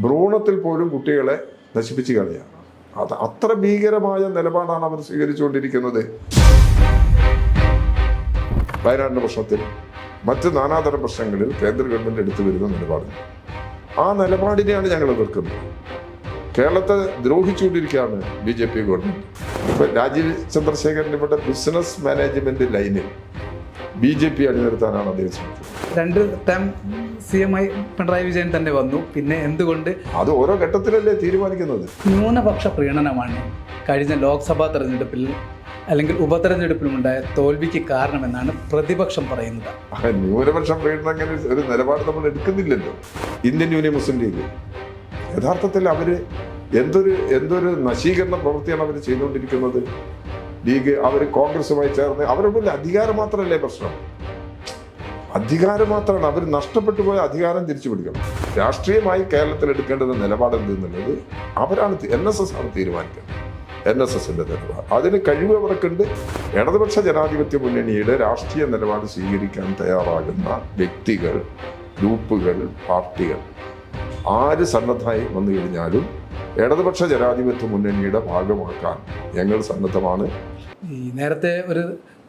ഭ്രൂണത്തിൽ പോലും കുട്ടികളെ നശിപ്പിച്ച് കളയാണ് അത് അത്ര ഭീകരമായ നിലപാടാണ് അവർ സ്വീകരിച്ചുകൊണ്ടിരിക്കുന്നത്. വയനാടിന്റെ പ്രശ്നത്തിൽ മറ്റ് നാനാതരം പ്രശ്നങ്ങളിൽ കേന്ദ്ര ഗവൺമെന്റ് എടുത്തു വരുന്ന നിലപാട്. ആ നിലപാടിനെയാണ് ഞങ്ങൾ എതിർക്കുന്നത്. കേരളത്തെ ദ്രോഹിച്ചുകൊണ്ടിരിക്കുകയാണ് ബി ജെ പി ഗവൺമെന്റ്. ഇപ്പൊ രാജീവ് ചന്ദ്രശേഖരൻ ഇവിടെ ബിസിനസ് മാനേജ്മെന്റ് ലൈനിൽ ബി ജെ പി അണിനിർത്താനാണ് അദ്ദേഹം ശ്രമിച്ചത്. രണ്ട് time C M I Pinarayi Vijayan തന്നെ വന്നു. പിന്നെ എന്തുകൊണ്ട്? അത് ഓരോ ഘട്ടത്തിലല്ലേ തീരുമാനിക്കുന്നത്? ന്യൂനപക്ഷ പ്രീണനമാണ് കഴിഞ്ഞ ലോക്സഭാ തെരഞ്ഞെടുപ്പിൽ അല്ലെങ്കിൽ ഉപതെരഞ്ഞെടുപ്പിലുമുണ്ടായ തോൽവിക്ക് കാരണമെന്നാണ് പ്രതിപക്ഷം പറയുന്നത്. ന്യൂനപക്ഷ പ്രീണനം അങ്ങനെ ഒരു നിലപാട് നമ്മൾ എടുക്കുന്നില്ലല്ലോ. ഇന്ത്യൻ യൂണിയൻ മുസ്ലിം ലീഗ് യഥാർത്ഥത്തിൽ അവർ എന്തൊരു എന്തൊരു നശീകരണ പ്രവൃത്തിയാണ് അവർ ചെയ്തുകൊണ്ടിരിക്കുന്നത്? ലീഗ് അവർ കോൺഗ്രസുമായി ചേർന്ന് അവരുടെ അധികാരം മാത്രമല്ലേ പ്രശ്നം? അധികാരം മാത്രമാണ്. അവർ നഷ്ടപ്പെട്ടു പോയ അധികാരം തിരിച്ചു പിടിക്കണം. രാഷ്ട്രീയമായി കേരളത്തിൽ എടുക്കേണ്ടത് നിലപാട് എന്തെന്നുള്ളത് അവരാണ് എൻ എസ് എസ് ആണ് തീരുമാനിക്കുന്നത്. എൻ എസ് എസിന്റെ നിലപാട്. അതിന് കഴിവ് അവർക്കുണ്ട്. ഇടതുപക്ഷ ജനാധിപത്യ മുന്നണിയുടെ രാഷ്ട്രീയ നിലപാട് സ്വീകരിക്കാൻ തയ്യാറാകുന്ന വ്യക്തികൾ ഗ്രൂപ്പുകൾ പാർട്ടികൾ ആര് സന്നദ്ധമായി വന്നു കഴിഞ്ഞാലും ഇടതുപക്ഷ ജനാധിപത്യ മുന്നണിയുടെ ഭാഗമാക്കാൻ ഞങ്ങൾ സന്നദ്ധമാണ്. ഈ നേരത്തെ ഒരു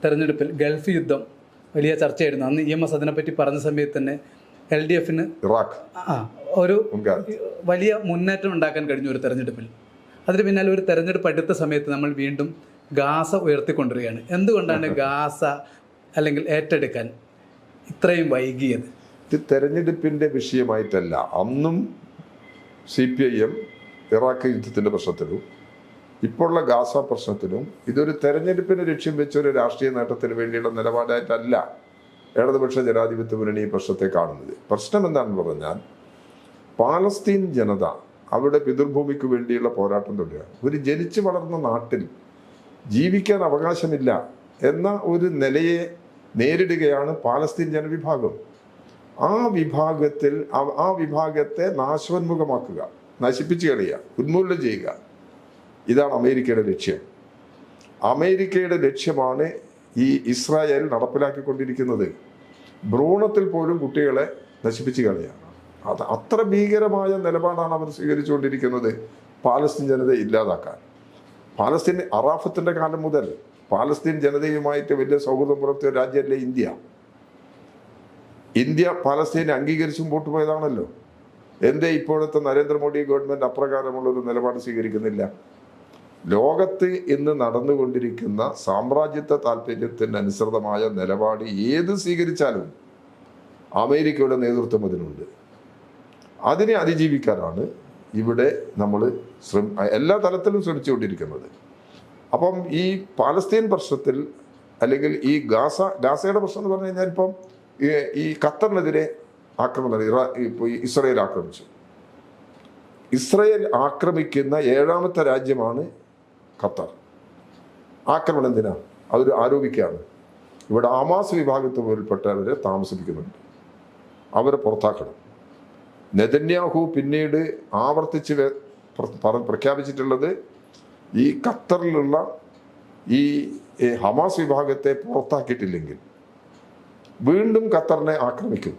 തെരഞ്ഞെടുപ്പിൽ ഗൾഫ് യുദ്ധം വലിയ ചർച്ചയായിരുന്നു. അന്ന് ഇ എം എസ് അതിനെപ്പറ്റി പറഞ്ഞ സമയത്ത് തന്നെ എൽ ഡി എഫിന് ഇറാഖ്. ആ ഒരു വലിയ മുന്നേറ്റം ഉണ്ടാക്കാൻ കഴിഞ്ഞു ഒരു തെരഞ്ഞെടുപ്പിൽ. അതിന് പിന്നാലെ ഒരു തെരഞ്ഞെടുപ്പ് അടുത്ത സമയത്ത് നമ്മൾ വീണ്ടും ഗാസ ഉയർത്തിക്കൊണ്ടിരിക്കുകയാണ്. എന്തുകൊണ്ടാണ് ഗാസ അല്ലെങ്കിൽ ഏറ്റെടുക്കാൻ ഇത്രയും വൈകിയത്? ഇത് തെരഞ്ഞെടുപ്പിന്റെ വിഷയമായിട്ടല്ല. അന്നും C P I M Iraq യുദ്ധത്തിന്റെ പ്രശ്നത്തിലും ഇപ്പോഴുള്ള ഗാസ പ്രശ്നത്തിലും ഇതൊരു തെരഞ്ഞെടുപ്പിന് ലക്ഷ്യം വെച്ച ഒരു രാഷ്ട്രീയ നേട്ടത്തിന് വേണ്ടിയുള്ള നിലപാടായിട്ടല്ല ഇടതുപക്ഷ ജനാധിപത്യ മുന്നണി ഈ പ്രശ്നത്തെ കാണുന്നത്. പ്രശ്നം എന്താണെന്ന് പറഞ്ഞാൽ പാലസ്തീൻ ജനത അവരുടെ പിതൃഭൂമിക്ക് വേണ്ടിയുള്ള പോരാട്ടം തുടരുകയാണ് ഒരു ജനിച്ചു വളർന്ന നാട്ടിൽ ജീവിക്കാൻ അവകാശമില്ല എന്ന ഒരു നിലയെ നേരിടുകയാണ് പാലസ്തീൻ ജനവിഭാഗം. ആ വിഭാഗത്തിൽ ആ- വിഭാഗത്തെ നാശോന്മുഖമാക്കുക നശിപ്പിച്ചു കളയുക ഉന്മൂലനം ചെയ്യുക. ഇതാണ് അമേരിക്കയുടെ ലക്ഷ്യം. അമേരിക്കയുടെ ലക്ഷ്യമാണ് ഈ ഇസ്രായേൽ നടപ്പിലാക്കിക്കൊണ്ടിരിക്കുന്നത്. ഭ്രൂണത്തിൽ പോലും കുട്ടികളെ നശിപ്പിച്ച് കളയാണ്. അത് അത്ര ഭീകരമായ നിലപാടാണ് അവർ സ്വീകരിച്ചുകൊണ്ടിരിക്കുന്നത് പാലസ്തീൻ ജനതയെ ഇല്ലാതാക്കാൻ. പാലസ്തീൻ അറാഫത്തിന്റെ കാലം മുതൽ പാലസ്തീൻ ജനതയുമായിട്ട് വലിയ സൗഹൃദം പുലർത്തിയ രാജ്യമല്ലേ ഇന്ത്യ? ഇന്ത്യ പാലസ്തീനെ അംഗീകരിച്ച് മുമ്പോട്ട് പോയതാണല്ലോ. എന്തേ ഇപ്പോഴത്തെ നരേന്ദ്രമോദി ഗവൺമെന്റ് അപ്രകാരമുള്ള ഒരു നിലപാട് സ്വീകരിക്കുന്നില്ല? ലോകത്ത് ഇന്ന് നടന്നുകൊണ്ടിരിക്കുന്ന സാമ്രാജ്യത്വ താല്പര്യത്തിന് അനുസൃതമായ നിലപാട് ഏത് സ്വീകരിച്ചാലും അമേരിക്കയുടെ നേതൃത്വം അതിനുണ്ട്. അതിനെ അതിജീവിക്കാനാണ് ഇവിടെ നമ്മൾ ശ്രമ എല്ലാ തലത്തിലും ശ്രമിച്ചുകൊണ്ടിരിക്കുന്നത്. അപ്പം ഈ പാലസ്തീൻ പ്രശ്നത്തിൽ അല്ലെങ്കിൽ ഈ ഗാസ ഗാസയുടെ പ്രശ്നം എന്ന് പറഞ്ഞു കഴിഞ്ഞാൽ ഇപ്പം ഈ- ഖത്തറിനെതിരെ ആക്രമണം ഇറാ ഇപ്പോൾ ഇസ്രയേൽ ആക്രമിച്ചു. ഇസ്രയേൽ ആക്രമിക്കുന്ന ഏഴാമത്തെ രാജ്യമാണ് ഖത്തർ. ആക്രമണം എന്തിനാ? അതൊരു ആരോപിക്കുകയാണ് ഇവിടെ ആമാസ് വിഭാഗത്തിൽപ്പെട്ടവരെ താമസിപ്പിക്കുന്നുണ്ട് അവരെ പുറത്താക്കണം. നെതന്യാഹു പിന്നീട് ആവർത്തിച്ച് പ്രഖ്യാപിച്ചിട്ടുള്ളത് ഈ ഖത്തറിലുള്ള ഈ ഹമാസ് വിഭാഗത്തെ പുറത്താക്കിയിട്ടില്ലെങ്കിൽ വീണ്ടും ഖത്തറിനെ ആക്രമിക്കും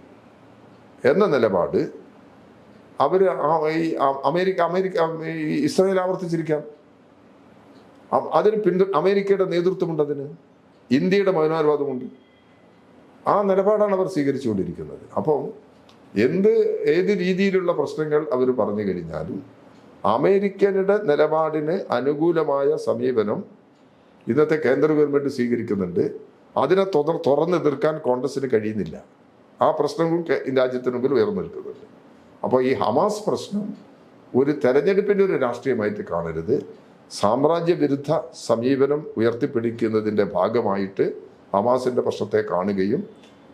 എന്ന നിലപാട് അവർ ഈ അമേരിക്ക അമേരിക്ക ഇസ്രായേൽ ആവർത്തിച്ചിരിക്കാം അതിന് പിന്തു അമേരിക്കയുടെ നേതൃത്വമുണ്ട് അതിന്. ഇന്ത്യയുടെ മൗനാനുവാദമുണ്ട്. ആ നിലപാടാണ് അവർ സ്വീകരിച്ചുകൊണ്ടിരിക്കുന്നത്. അപ്പം എന്ത് ഏത് രീതിയിലുള്ള പ്രശ്നങ്ങൾ അവർ പറഞ്ഞു കഴിഞ്ഞാലും അമേരിക്കയുടെ നിലപാടിന് അനുകൂലമായ സമീപനം ഇന്നത്തെ കേന്ദ്ര ഗവൺമെന്റ് സ്വീകരിക്കുന്നുണ്ട്. അതിനെ തുടർ തുറന്നെതിർക്കാൻ കോൺഗ്രസിന് കഴിയുന്നില്ല. ആ പ്രശ്നവും രാജ്യത്തിന് മുമ്പിൽ ഉയർന്നു നിൽക്കുന്നുണ്ട്. അപ്പോൾ ഈ ഹമാസ് പ്രശ്നം ഒരു തെരഞ്ഞെടുപ്പിന്റെ ഒരു രാഷ്ട്രീയമായിട്ട് കാണരുത്. സാമ്രാജ്യ വിരുദ്ധ സമീപനം ഉയർത്തിപ്പിടിക്കുന്നതിന്റെ ഭാഗമായിട്ട് ഹമാസിന്റെ പ്രശ്നത്തെ കാണുകയും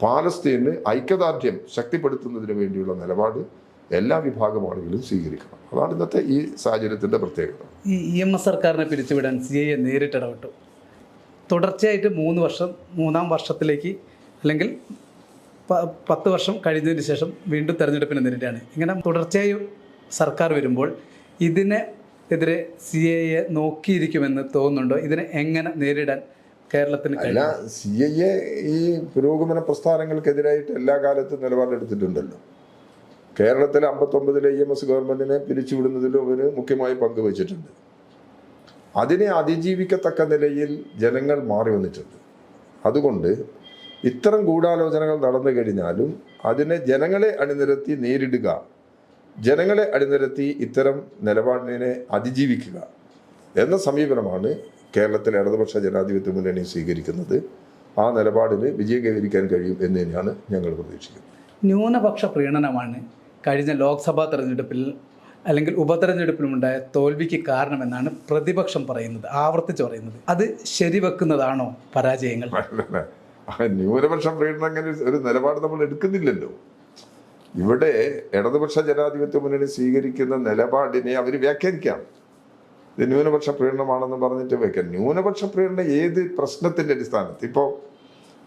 പാലസ്തീന് ഐക്യദാർഢ്യം ശക്തിപ്പെടുത്തുന്നതിന് വേണ്ടിയുള്ള നിലപാട് എല്ലാ വിഭാഗം ആളുകളും സ്വീകരിക്കണം. അതാണ് ഇന്നത്തെ ഈ സാഹചര്യത്തിന്റെ പ്രത്യേകത. ഈ ഇ എം എസ് സർക്കാരിനെ പിരിച്ചുവിടാൻ സി ഐ എ നേരിട്ടിടപെട്ടു തുടർച്ചയായിട്ട് മൂന്ന് വർഷം മൂന്നാം വർഷത്തിലേക്ക് അല്ലെങ്കിൽ പത്ത് വർഷം കഴിഞ്ഞതിന് ശേഷം വീണ്ടും തെരഞ്ഞെടുപ്പിന് നേരിട്ടാണ് ഇങ്ങനെ തുടർച്ചയായി സർക്കാർ വരുമ്പോൾ ഇതിനെ എതിരെ സി എ നോക്കിയിരിക്കുമെന്ന് തോന്നുന്നുണ്ടോ? ഇതിനെ എങ്ങനെ നേരിടാൻ കേരളത്തിന് അല്ല സി ഐ എ ഈ പുരോഗമന പ്രസ്ഥാനങ്ങൾക്കെതിരായിട്ട് എല്ലാ കാലത്തും നിലപാടെടുത്തിട്ടുണ്ടല്ലോ. കേരളത്തിലെ അമ്പത്തൊമ്പതിലെ ഇ എം എസ് ഗവൺമെന്റിനെ പിരിച്ചുവിടുന്നതിലും അവർ മുഖ്യമായി പങ്കുവച്ചിട്ടുണ്ട്. അതിനെ അതിജീവിക്കത്തക്ക നിലയിൽ ജനങ്ങൾ മാറി വന്നിട്ടുണ്ട്. അതുകൊണ്ട് ഇത്തരം ഗൂഢാലോചനകൾ നടന്നു കഴിഞ്ഞാലും അതിനെ ജനങ്ങളെ അണിനിരത്തി നേരിടുക ജനങ്ങളെ അടിനിരത്തി ഇത്തരം നിലപാടിനെ അതിജീവിക്കുക എന്ന സമീപനമാണ് കേരളത്തിലെ ഇടതുപക്ഷ ജനാധിപത്യ മുന്നണി സ്വീകരിക്കുന്നത്. ആ നിലപാടിന് വിജയം കൈവരിക്കാൻ കഴിയും എന്ന് തന്നെയാണ് ഞങ്ങൾ പ്രതീക്ഷിക്കുന്നത്. ന്യൂനപക്ഷ പ്രീണനമാണ് കഴിഞ്ഞ ലോക്സഭാ തെരഞ്ഞെടുപ്പിൽ അല്ലെങ്കിൽ ഉപതെരഞ്ഞെടുപ്പിലുമുണ്ടായ തോൽവിക്ക് കാരണമെന്നാണ് പ്രതിപക്ഷം പറയുന്നത് ആവർത്തിച്ച് പറയുന്നത്. അത് ശരിവെക്കുന്നതാണോ പരാജയങ്ങൾ? ന്യൂനപക്ഷം പ്രീണനം അങ്ങനെ ഒരു നിലപാട് നമ്മൾ എടുക്കുന്നില്ലല്ലോ. ഇവിടെ ഇടതുപക്ഷ ജനാധിപത്യ മുന്നണി സ്വീകരിക്കുന്ന നിലപാടിനെ അവർ വ്യാഖ്യാനിക്കാം. ഇത് ന്യൂനപക്ഷ പ്രീണനമാണെന്ന് പറഞ്ഞിട്ട് വെക്കാം. ന്യൂനപക്ഷ പ്രീണനം ഏത് പ്രശ്നത്തിന്റെ അടിസ്ഥാനത്തിൽ? ഇപ്പോൾ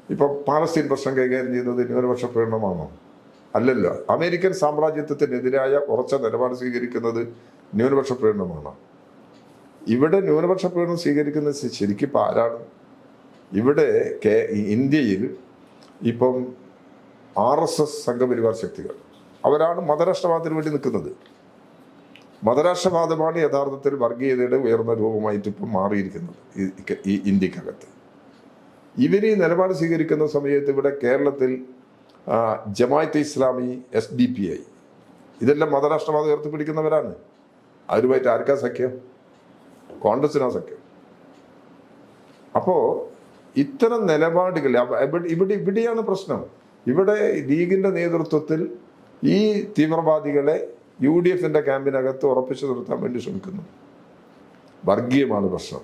ഇപ്പോൾ പാലസ്തീൻ പ്രശ്നം കൈകാര്യം ചെയ്യുന്നത് ന്യൂനപക്ഷ പ്രീണനമാണോ? അല്ലല്ലോ. അമേരിക്കൻ സാമ്രാജ്യത്വത്തിനെതിരായ ഉറച്ച നിലപാട് സ്വീകരിക്കുന്നത് ന്യൂനപക്ഷ പ്രീണനമാണോ? ഇവിടെ ന്യൂനപക്ഷ പ്രീണനം സ്വീകരിക്കുന്നത് ശരിക്കും ഇപ്പം ആരാണ്? ഇവിടെ ഇന്ത്യയിൽ ഇപ്പം ആർ എസ് എസ് സംഘപരിവാർ ശക്തികൾ. അവരാണ് മതരാഷ്ട്രവാദത്തിന് വേണ്ടി നിൽക്കുന്നത്. മതരാഷ്ട്രവാദമാണ് യഥാർത്ഥത്തിൽ വർഗീയതയുടെ ഉയർന്ന രൂപമായിട്ട് ഇപ്പം മാറിയിരിക്കുന്നത് ഈ- ഇന്ത്യക്കകത്ത്. ഇവർ ഈ നിലപാട് സ്വീകരിക്കുന്ന സമയത്ത് ഇവിടെ കേരളത്തിൽ Jamaat Islami S D P I. ഇതെല്ലാം മതരാഷ്ട്രവാദം ഉയർത്തിപ്പിടിക്കുന്നവരാണ്. അവരുമായിട്ട് ആർക്കാ സഖ്യം? കോൺഗ്രസിനാ സഖ്യം. അപ്പോൾ ഇത്തരം നിലപാടുകൾ ഇവിടെ ഇവിടെ ഇവിടെയാണ് പ്രശ്നം. ഇവിടെ ലീഗിന്റെ നേതൃത്വത്തിൽ ഈ തീവ്രവാദികളെ യു ഡി എഫിന്റെ ക്യാമ്പിനകത്ത് ഉറപ്പിച്ചു നിർത്താൻ വേണ്ടി ശ്രമിക്കുന്നു. വർഗീയമാണ് പ്രശ്നം.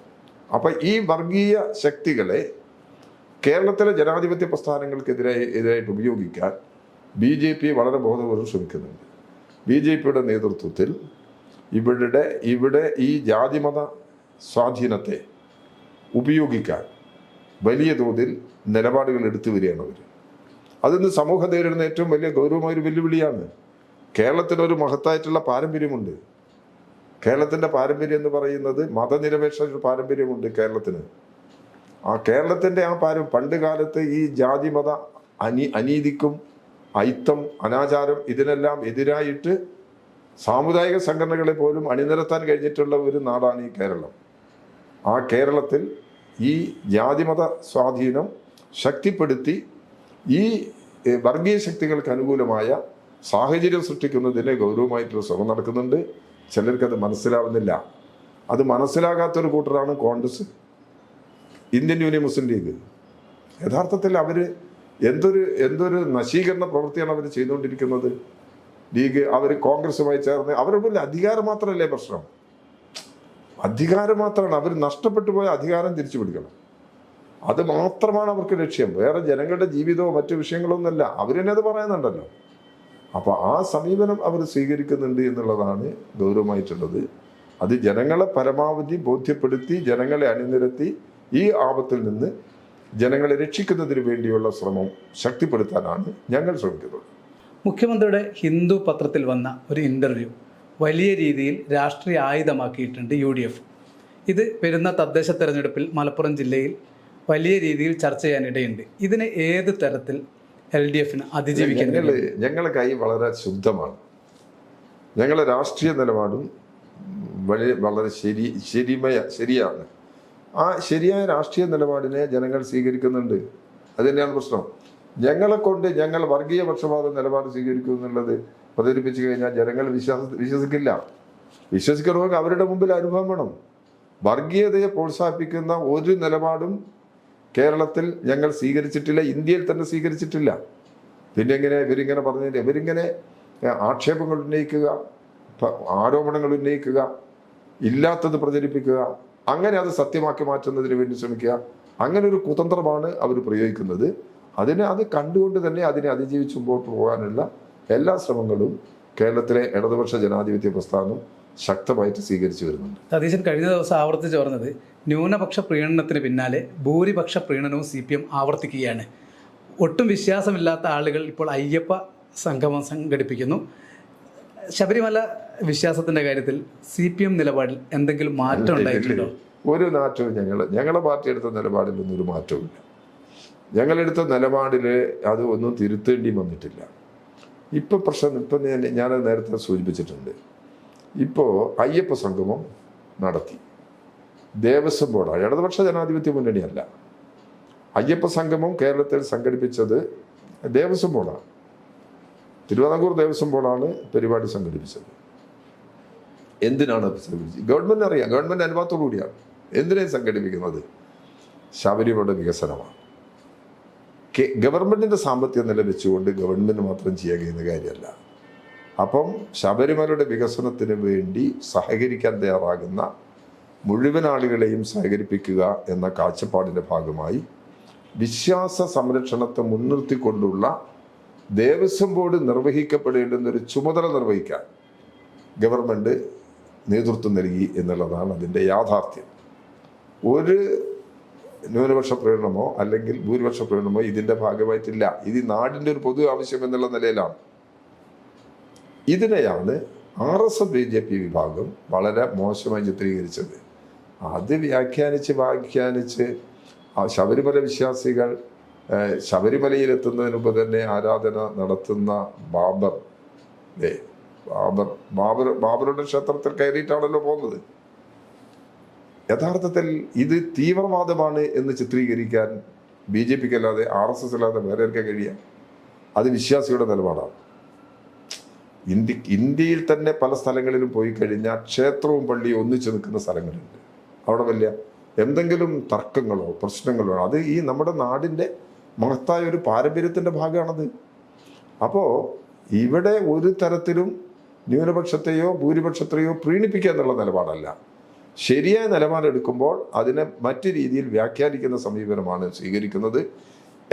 അപ്പം ഈ വർഗീയ ശക്തികളെ കേരളത്തിലെ ജനാധിപത്യ പ്രസ്ഥാനങ്ങൾക്കെതിരെ എതിരായിട്ട് ഉപയോഗിക്കാൻ ബി ജെ പി വളരെ ബോധപൂർവം ശ്രമിക്കുന്നുണ്ട്. ബി ജെ പിയുടെ നേതൃത്വത്തിൽ ഇവിടെ ഇവിടെ ഈ ജാതിമത സ്വാധീനത്തെ ഉപയോഗിക്കാൻ വലിയ തോതിൽ നിലപാടുകൾ എടുത്തു വരികയാണ് അവർ അതിന്ന് സമൂഹം നേരിടുന്ന ഏറ്റവും വലിയ ഗൗരവമായ ഒരു വെല്ലുവിളിയാണ്. കേരളത്തിന് ഒരു മഹത്തായിട്ടുള്ള പാരമ്പര്യമുണ്ട്. കേരളത്തിന്റെ പാരമ്പര്യം എന്ന് പറയുന്നത് മതനിരപേക്ഷ ഒരു പാരമ്പര്യമുണ്ട് കേരളത്തിന്. ആ കേരളത്തിന്റെ ആ പാരം പണ്ട് കാലത്ത് ഈ ജാതി മത അനി അനീതിക്കും അയിത്തം അനാചാരം ഇതിനെല്ലാം എതിരായിട്ട് സാമുദായിക സംഘടനകളെ പോലും അണിനിരത്താൻ കഴിഞ്ഞിട്ടുള്ള ഒരു നാടാണ് ഈ കേരളം. ആ കേരളത്തിൽ ഈ ജാതിമത സ്വാധീനം ശക്തിപ്പെടുത്തി ഈ വർഗീയ ശക്തികൾക്ക് അനുകൂലമായ സാഹചര്യം സൃഷ്ടിക്കുന്നതിന് ഗൗരവമായിട്ടൊരു ശ്രമം നടക്കുന്നുണ്ട്. ചിലർക്കത് മനസ്സിലാവുന്നില്ല. അത് മനസ്സിലാകാത്തൊരു കൂട്ടരാണ് Congress Indian Union Muslim League യഥാർത്ഥത്തിൽ അവർ എന്തൊരു എന്തൊരു നശീകരണ പ്രവൃത്തിയാണ് അവർ ചെയ്തുകൊണ്ടിരിക്കുന്നത്? ലീഗ് അവർ കോൺഗ്രസുമായി ചേർന്ന് അവരുടെ മുന്നിൽ അധികാരം മാത്രമല്ലേ പ്രശ്നം? അധികാരം മാത്രമാണ്. അവർ നഷ്ടപ്പെട്ടു പോയ അധികാരം തിരിച്ചു പിടിക്കണം അത് മാത്രമാണ് അവർക്ക് ലക്ഷ്യം. വേറെ ജനങ്ങളുടെ ജീവിതമോ മറ്റു വിഷയങ്ങളൊന്നുമല്ല. അവർ അവരെന്നെ അത് പറയുന്നുണ്ടല്ലോ. അപ്പോൾ ആ സമീപനം അവർ സ്വീകരിക്കുന്നുണ്ട് എന്നുള്ളതാണ് ഗൗരവമായിട്ടുള്ളത്. അത് ജനങ്ങളെ പരമാവധി ബോധ്യപ്പെടുത്തി ജനങ്ങളെ അണിനിരത്തി ഈ ആപത്തിൽ നിന്ന് ജനങ്ങളെ രക്ഷിക്കുന്നതിന് വേണ്ടിയുള്ള ശ്രമം ശക്തിപ്പെടുത്താനാണ് ഞങ്ങൾ ശ്രമിക്കുന്നത്. മുഖ്യമന്ത്രിയുടെ ഹിന്ദു പത്രത്തിൽ വന്ന ഒരു ഇന്റർവ്യൂ വലിയ രീതിയിൽ രാഷ്ട്രീയ ആയുധമാക്കിയിട്ടുണ്ട് യു ഇത് വരുന്ന തദ്ദേശ തെരഞ്ഞെടുപ്പിൽ മലപ്പുറം ജില്ലയിൽ വലിയ രീതിയിൽ ചർച്ച ചെയ്യാനിടയുണ്ട് ഇതിന് ഏത് തരത്തിൽ എൽ ഡി എഫിന് അതിജീവിക്കാൻ ഞങ്ങൾ ഞങ്ങളെ കൈ വളരെ ശുദ്ധമാണ്. ഞങ്ങളുടെ രാഷ്ട്രീയ നിലപാടും വളരെ വളരെ ശരി ശരിമയ ശരിയാണ്. ആ ശരിയായ രാഷ്ട്രീയ നിലപാടിനെ ജനങ്ങൾ സ്വീകരിക്കുന്നുണ്ട്. അത് തന്നെയാണ് പ്രശ്നം. ഞങ്ങളെ കൊണ്ട് ഞങ്ങൾ വർഗീയ പക്ഷപാത നിലപാട് സ്വീകരിക്കും എന്നുള്ളത് പ്രചരിപ്പിച്ചു കഴിഞ്ഞാൽ ജനങ്ങൾ വിശ്വാസ വിശ്വസിക്കില്ല. വിശ്വസിക്കണമെങ്കിൽ അവരുടെ മുമ്പിൽ അനുഭവം വേണം. വർഗീയതയെ പ്രോത്സാഹിപ്പിക്കുന്ന ഒരു നിലപാടും കേരളത്തിൽ ഞങ്ങൾ സ്വീകരിച്ചിട്ടില്ല ഇന്ത്യയിൽ തന്നെ സ്വീകരിച്ചിട്ടില്ല. പിന്നെ എങ്ങനെ ഇവരിങ്ങനെ പറഞ്ഞില്ല ഇവരിങ്ങനെ ആക്ഷേപങ്ങൾ ഉന്നയിക്കുക ആരോപണങ്ങൾ ഉന്നയിക്കുക ഇല്ലാത്തത് പ്രചരിപ്പിക്കുക അങ്ങനെ അത് സത്യമാക്കി മാറ്റുന്നതിന് വേണ്ടി ശ്രമിക്കുക അങ്ങനെ ഒരു കുതന്ത്രമാണ് അവർ പ്രയോഗിക്കുന്നത്. അതിനെ അത് കണ്ടുകൊണ്ട് തന്നെ അതിനെ അതിജീവിച്ച് മുമ്പോട്ട് പോകാനുള്ള എല്ലാ ശ്രമങ്ങളും കേരളത്തിലെ ഇടതുപക്ഷ ജനാധിപത്യ പ്രസ്ഥാനം ശക്തമായിട്ട് സ്വീകരിച്ചു വരുന്നുണ്ട്. സതീശൻ കഴിഞ്ഞ ദിവസം ആവർത്തിച്ച് പറഞ്ഞത് ന്യൂനപക്ഷ പ്രീണനത്തിന് പിന്നാലെ ഭൂരിപക്ഷ പ്രീണനവും സി പി എം ആവർത്തിക്കുകയാണ്. ഒട്ടും വിശ്വാസമില്ലാത്ത ആളുകൾ ഇപ്പോൾ അയ്യപ്പ സംഗമം സംഘടിപ്പിക്കുന്നു. ശബരിമല വിശ്വാസത്തിന്റെ കാര്യത്തിൽ സി പി എം നിലപാടിൽ എന്തെങ്കിലും മാറ്റം ഉണ്ടായിട്ടുണ്ടോ? ഒരു മാറ്റവും ഞങ്ങൾ ഞങ്ങളുടെ പാർട്ടി എടുത്ത നിലപാടിൽ ഒന്നും ഒരു മാറ്റവും ഇല്ല. ഞങ്ങളെടുത്ത നിലപാടിൽ അത് ഒന്നും തിരുത്തേണ്ടി വന്നിട്ടില്ല. ഇപ്പം പ്രശ്നം ഇപ്പം ഞാൻ ഞാനത് നേരത്തെ സൂചിപ്പിച്ചിട്ടുണ്ട്. ഇപ്പോൾ അയ്യപ്പ സംഗമം നടത്തി. ദേവസ്വം ബോർഡാണ് ഇടതുപക്ഷ ജനാധിപത്യ മുന്നണിയല്ല. അയ്യപ്പ സംഗമം കേരളത്തിൽ സംഘടിപ്പിച്ചത് ദേവസ്വം ബോർഡാണ് തിരുവിതാംകൂർ ദേവസ്വം ബോർഡാണ് പരിപാടി സംഘടിപ്പിച്ചത്. എന്തിനാണ് സംഘടിപ്പിച്ചത്? ഗവൺമെന്റ് അറിയാം. ഗവൺമെന്റ് അനുഭവത്തോടു കൂടിയാണ്. എന്തിനാണ് സംഘടിപ്പിക്കുന്നത്? ശബരിമല വികസനമാണ്. ഗവൺമെന്റിന്റെ സാമ്പത്തിക നില വെച്ചുകൊണ്ട് ഗവൺമെന്റ് മാത്രം ചെയ്യാൻ കഴിയുന്ന കാര്യമല്ല. അപ്പം ശബരിമലയുടെ വികസനത്തിന് വേണ്ടി സഹകരിക്കാൻ തയ്യാറാകുന്ന മുഴുവൻ ആളുകളെയും സഹകരിപ്പിക്കുക എന്ന കാഴ്ചപ്പാടിന്റെ ഭാഗമായി വിശ്വാസ സംരക്ഷണത്തെ മുൻനിർത്തിക്കൊണ്ടുള്ള ദേവസ്വം ബോർഡ് നിർവഹിക്കപ്പെടേണ്ടുന്ന ഒരു ചുമതല നിർവഹിക്കാൻ ഗവൺമെന്റ് നേതൃത്വം നൽകി എന്നുള്ളതാണ് അതിന്റെ യാഥാർത്ഥ്യം. ഒരു ന്യൂനപക്ഷ പ്രകടനമോ അല്ലെങ്കിൽ ഭൂരിപക്ഷ പ്രകടനമോ ഇതിന്റെ ഭാഗമായിട്ടില്ല. ഇത് നാടിന്റെ ഒരു പൊതു ആവശ്യം എന്നുള്ള നിലയിലാണ്. ഇതിനെയാണ് R S S B J P വിഭാഗം വളരെ മോശമായി ചിത്രീകരിച്ചത്. അത് വ്യാഖ്യാനിച്ച് വ്യാഖ്യാനിച്ച് ശബരിമല വിശ്വാസികൾ ശബരിമലയിലെത്തുന്നതിന് മുമ്പ് തന്നെ ആരാധന നടത്തുന്ന ബാബർ ബാബർ ബാബർ ബാബറുടെ ക്ഷേത്രത്തിൽ കയറിയിട്ടാണല്ലോ പോകുന്നത്. യഥാർത്ഥത്തിൽ ഇത് തീവ്രവാദമാണ് എന്ന് ചിത്രീകരിക്കാൻ ബി ജെ പിക്ക് അല്ലാതെ ആർ എസ് എസ് അല്ലാതെ വേറെ ആർക്കെ കഴിയാം അത് വിശ്വാസിയുടെ നിലപാടാണ്. ഇന്ത്യ ഇന്ത്യയിൽ തന്നെ പല സ്ഥലങ്ങളിലും പോയി കഴിഞ്ഞാൽ ക്ഷേത്രവും പള്ളിയും ഒന്നിച്ചു നിൽക്കുന്ന സ്ഥലങ്ങളുണ്ട്. അവിടെ വലിയ എന്തെങ്കിലും തർക്കങ്ങളോ പ്രശ്നങ്ങളോ അത് ഈ നമ്മുടെ നാടിന്റെ മഹത്തായ ഒരു പാരമ്പര്യത്തിന്റെ ഭാഗമാണത്. അപ്പോൾ ഇവിടെ ഒരു തരത്തിലും ന്യൂനപക്ഷത്തെയോ ഭൂരിപക്ഷത്തെയോ പ്രീണിപ്പിക്കുക എന്നുള്ള നിലപാടല്ല. ശരിയായ നിലപാടെടുക്കുമ്പോൾ അതിനെ മറ്റു രീതിയിൽ വ്യാഖ്യാനിക്കുന്ന സമീപനമാണ് സ്വീകരിക്കുന്നത്.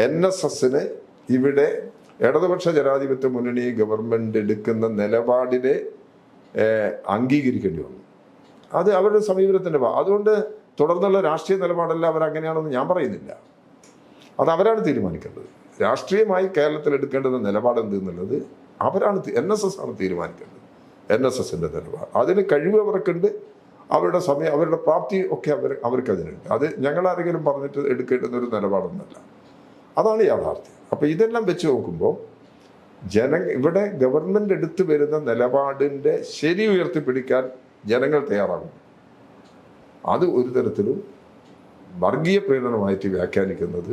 എൻ എസ് എസിന് ഇവിടെ ഇടതുപക്ഷ ജനാധിപത്യ മുന്നണി ഗവൺമെന്റ് എടുക്കുന്ന നിലപാടിനെ അംഗീകരിക്കേണ്ടി വന്നു. അത് അവരുടെ സമീപനത്തിന്റെ ഭാഗം. അതുകൊണ്ട് തുടർന്നുള്ള രാഷ്ട്രീയ നിലപാടല്ല അവർ അങ്ങനെയാണെന്ന് ഞാൻ പറയുന്നില്ല. അത് അവരാണ് തീരുമാനിക്കേണ്ടത്. രാഷ്ട്രീയമായി കേരളത്തിൽ എടുക്കേണ്ടുന്ന നിലപാട് എന്തെന്നുള്ളത് അവരാണ് എൻ എസ് എസ് ആണ് തീരുമാനിക്കേണ്ടത്. എൻ എസ് എസിന്റെ നിലപാട്. അതിന് കഴിവ് അവർക്കുണ്ട്. അവരുടെ സമയം അവരുടെ പ്രാപ്തി ഒക്കെ അവർ അവർക്ക് അതിനുണ്ട് അത് ഞങ്ങളാരെങ്കിലും പറഞ്ഞിട്ട് എടുക്കേണ്ടുന്ന ഒരു നിലപാടൊന്നുമല്ല. അതാണ് യാഥാർത്ഥ്യം അപ്പൊ ഇതെല്ലാം വെച്ച് നോക്കുമ്പോൾ ജന ഇവിടെ ഗവൺമെന്റ് എടുത്തു വരുന്ന നിലപാടിന്റെ ശരി ഉയർത്തിപ്പിടിക്കാൻ ജനങ്ങൾ തയ്യാറാകും അത് ഒരു തരത്തിലും വർഗീയ പ്രീണനമായിട്ട് വ്യാഖ്യാനിക്കുന്നത്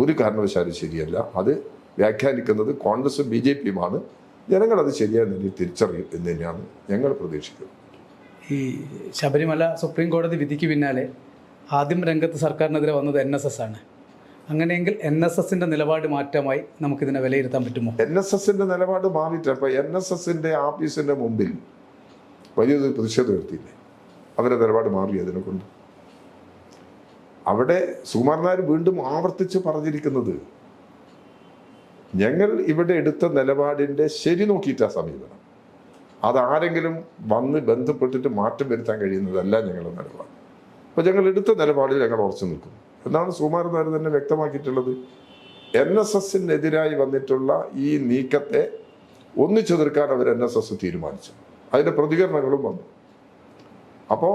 ഒരു കാരണവശാലും ശരിയല്ല. അത് വ്യാഖ്യാനിക്കുന്നത് കോൺഗ്രസും ബി ജെ പിയുമാണ്. ജനങ്ങൾ അത് ശരിയായ നിലയിൽ തിരിച്ചറിയും എന്ന് തന്നെയാണ് ഞങ്ങൾ പ്രതീക്ഷിക്കുന്നത്. ഈ ശബരിമല സുപ്രീം കോടതി വിധിക്ക് പിന്നാലെ ആദ്യം രംഗത്ത് സർക്കാരിനെതിരെ വന്നത് എൻ എസ് എസ് ആണ്. അങ്ങനെയെങ്കിൽ എൻ എസ് എസിന്റെ നിലപാട് മാറ്റമായി നമുക്കിതിനെ വിലയിരുത്താൻ പറ്റുമോ? എൻ എസ് എസിന്റെ നിലപാട് മാറിയിട്ട് അപ്പൊ എൻ എസ് എസിന്റെ ആഫീസിന്റെ മുമ്പിൽ വലിയൊരു പ്രതിഷേധം ഉയർത്തിയില്ലേ? അവരുടെ നിലപാട് മാറി അതിനെ കൊണ്ട്. അവിടെ സുകുമാരനാർ വീണ്ടും ആവർത്തിച്ച് പറഞ്ഞിരിക്കുന്നത് ഞങ്ങൾ ഇവിടെ എടുത്ത നിലപാടിന്റെ ശരി നോക്കിയിട്ടാ സമീപനം. അതാരെങ്കിലും വന്ന് ബന്ധപ്പെട്ടിട്ട് മാറ്റം വരുത്താൻ കഴിയുന്നതല്ല ഞങ്ങളുടെ നിലപാട്. അപ്പൊ ഞങ്ങൾ എടുത്ത നിലപാടിൽ ഞങ്ങൾ ഉറച്ചു നിൽക്കുന്നു. എന്നാണ് സുകുമാരനാർ തന്നെ വ്യക്തമാക്കിയിട്ടുള്ളത്. എൻ എസ് എസിനെതിരായി വന്നിട്ടുള്ള ഈ നീക്കത്തെ ഒന്നിച്ചു തീർക്കാൻ അവർ എൻ എസ് എസ് തീരുമാനിച്ചു. അതിന്റെ പ്രതികരണങ്ങളും വന്നു. അപ്പോൾ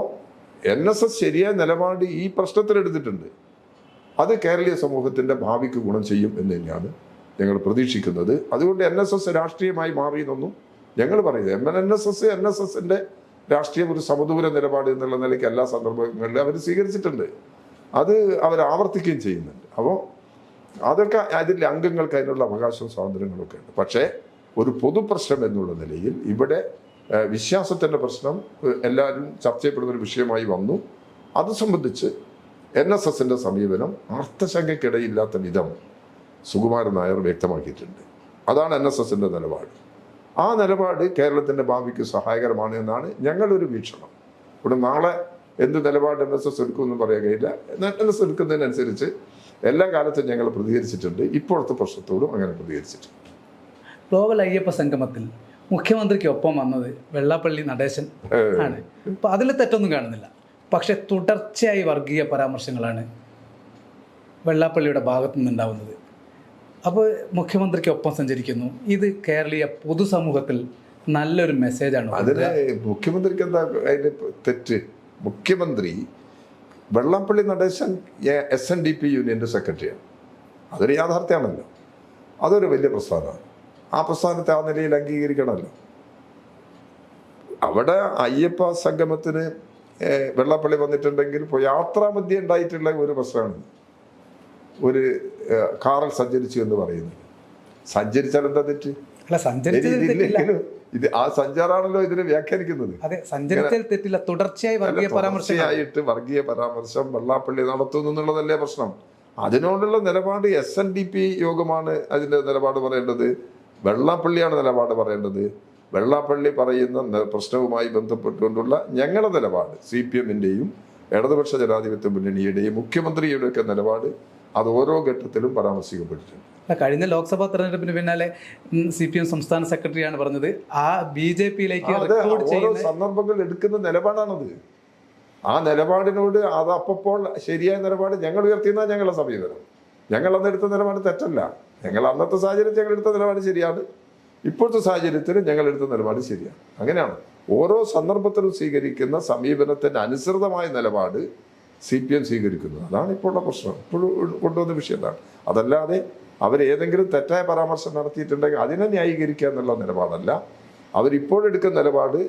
എൻ എസ് എസ് ശരിയായ നിലപാട് ഈ പ്രശ്നത്തിലെടുത്തിട്ടുണ്ട് അത് കേരളീയ സമൂഹത്തിന്റെ ഭാവിക്ക് ഗുണം ചെയ്യും എന്ന് തന്നെയാണ് ഞങ്ങൾ പ്രതീക്ഷിക്കുന്നത്. അതുകൊണ്ട് എൻ എസ് എസ് രാഷ്ട്രീയമായി മാറിയെന്നൊന്നും ഞങ്ങൾ പറയുന്നത് M N S S N S എസിന്റെ രാഷ്ട്രീയം ഒരു സമദൂര നിലപാട് എന്നുള്ള നിലയ്ക്ക് എല്ലാ സന്ദർഭങ്ങളിലും അവർ സ്വീകരിച്ചിട്ടുണ്ട്. അത് അവർ ആവർത്തിക്കുകയും ചെയ്യുന്നുണ്ട്. അപ്പോൾ അതൊക്കെ അതിലെ അംഗങ്ങൾക്ക് അതിനുള്ള അവകാശവും സ്വാതന്ത്ര്യങ്ങളൊക്കെ ഉണ്ട്. പക്ഷേ ഒരു പൊതുപ്രശ്നം എന്നുള്ള നിലയിൽ ഇവിടെ വിശ്വാസത്തിന്റെ പ്രശ്നം എല്ലാവരും ചർച്ച ചെയ്യപ്പെടുന്ന ഒരു വിഷയമായി വന്നു. അത് സംബന്ധിച്ച് എൻ എസ് എസിന്റെ സമീപനം അർത്ഥശങ്കയ്ക്കിടയില്ലാത്ത വിധം സുകുമാരൻ നായർ വ്യക്തമാക്കിയിട്ടുണ്ട്. അതാണ് എൻ എസ് എസിന്റെ നിലപാട്. ആ നിലപാട് കേരളത്തിന്റെ ഭാവിക്ക് സഹായകരമാണ് എന്നാണ് ഞങ്ങളൊരു വീക്ഷണം. ഇവിടെ നാളെ എന്ത് നിലപാട് എൻ എസ് എസ് എടുക്കുമെന്ന് പറയാൻ കഴിയില്ല എൻ എസ് എടുക്കുന്നതിനനുസരിച്ച് എല്ലാ കാലത്തും ഞങ്ങൾ പ്രതികരിച്ചിട്ടുണ്ട്. ഇപ്പോഴത്തെ പ്രശ്നത്തോടും അങ്ങനെ പ്രതികരിച്ചിട്ടുണ്ട്. ഗ്ലോബൽ അയ്യപ്പ സംഗമത്തിൽ മുഖ്യമന്ത്രിക്കൊപ്പം വന്നത് വെള്ളാപ്പള്ളി നടേശൻ ആണ്. അപ്പോൾ അതിൽ തെറ്റൊന്നും കാണുന്നില്ല. പക്ഷെ തുടർച്ചയായി വർഗീയ പരാമർശങ്ങളാണ് വെള്ളാപ്പള്ളിയുടെ ഭാഗത്തു നിന്നുണ്ടാവുന്നത്. അപ്പോൾ മുഖ്യമന്ത്രിക്കൊപ്പം സഞ്ചരിക്കുന്നു. ഇത് കേരളീയ പൊതുസമൂഹത്തിൽ നല്ലൊരു മെസ്സേജാണ് അതിന് മുഖ്യമന്ത്രിക്ക് എന്താ അതിന് തെറ്റ്? മുഖ്യമന്ത്രി Vellappally Natesan S N D P യൂണിയന്റെ സെക്രട്ടറിയാണ്. അതൊരു യാഥാർത്ഥ്യമാണല്ലോ. അതൊരു വലിയ പ്രസ്ഥാനമാണ്. ആ പ്രസ്ഥാനത്തെ ആ നിലയിൽ അംഗീകരിക്കണമല്ലോ. അവിടെ അയ്യപ്പ സംഗമത്തിന് വെള്ളപ്പള്ളി വന്നിട്ടുണ്ടെങ്കിൽ ഇപ്പോൾ യാത്രാമധ്യം ഉണ്ടായിട്ടുള്ള ഒരു പ്രശ്നമാണ്. ഒരു കാറിൽ സഞ്ചരിച്ചു എന്ന് പറയുന്നത്. സഞ്ചരിച്ചാൽ എന്താ തെറ്റ്? അല്ല ഇതില്ലെങ്കിലും ഇത് ആ സഞ്ചാറാണല്ലോ ഇതിനെ വ്യാഖ്യാനിക്കുന്നത്. അതെ സഞ്ചരിച്ചാൽ തെറ്റില്ല തുടർച്ചയായി വർഗീയ പരാമർശമായിട്ട് വർഗീയ പരാമർശം വെള്ളാപ്പള്ളി നടത്തുന്നു എന്നുള്ളതല്ലേ പ്രശ്നം. അതിനോടുള്ള നിലപാട് എസ് എൻ ഡി പി യോഗമാണ് അതിന്റെ നിലപാട് പറയേണ്ടത്. വെള്ളാപ്പള്ളിയാണ് നിലപാട് പറയേണ്ടത്. വെള്ളാപ്പള്ളി പറയുന്ന പ്രശ്നവുമായി ബന്ധപ്പെട്ടുകൊണ്ടുള്ള ഞങ്ങളുടെ നിലപാട് സി പി എമ്മിന്റെയും ഇടതുപക്ഷ ജനാധിപത്യ മുന്നണിയുടെയും മുഖ്യമന്ത്രിയുടെയൊക്കെ നിലപാട് അത് ഓരോ ഘട്ടത്തിലും പരാമർശിക്കപ്പെട്ടിട്ടുണ്ട്. കഴിഞ്ഞ ലോക്സഭാ തെരഞ്ഞെടുപ്പിന് പിന്നാലെ സി പി എം സംസ്ഥാന സെക്രട്ടറിയാണ് പറഞ്ഞത്. ആ ബി ജെ പിയിലേക്ക് സന്ദർഭങ്ങളിൽ എടുക്കുന്ന നിലപാടാണത്. ആ നിലപാടിനോട് അത് അപ്പോൾ ശരിയായ നിലപാട് ഞങ്ങൾ ഉയർത്തിയെന്നാ ഞങ്ങളെ സമീപനം. ഞങ്ങൾ അന്ന് എടുത്ത നിലപാട് തെറ്റല്ല. ഞങ്ങൾ അന്നത്തെ സാഹചര്യത്തിൽ ഞങ്ങൾ എടുത്ത നിലപാട് ശരിയാണ്. ഇപ്പോഴത്തെ സാഹചര്യത്തിൽ ഞങ്ങൾ എടുത്ത നിലപാട് ശരിയാണ്. അങ്ങനെയാണ്. ഓരോ സന്ദർഭത്തിലും സ്വീകരിക്കുന്ന സമീപനത്തിന് അനുസൃതമായ നിലപാട് സി പി എം സ്വീകരിക്കുന്നത്. അതാണ് ഇപ്പോഴുള്ള പ്രശ്നം. ഇപ്പോഴും കൊണ്ടുവന്ന വിഷയം അതാണ് അതല്ലാതെ അവർ ഏതെങ്കിലും തെറ്റായ പരാമർശം നടത്തിയിട്ടുണ്ടെങ്കിൽ അതിനെ ന്യായീകരിക്കുക എന്നുള്ള നിലപാടല്ല. അവരിപ്പോഴെടുക്കുന്ന നിലപാട്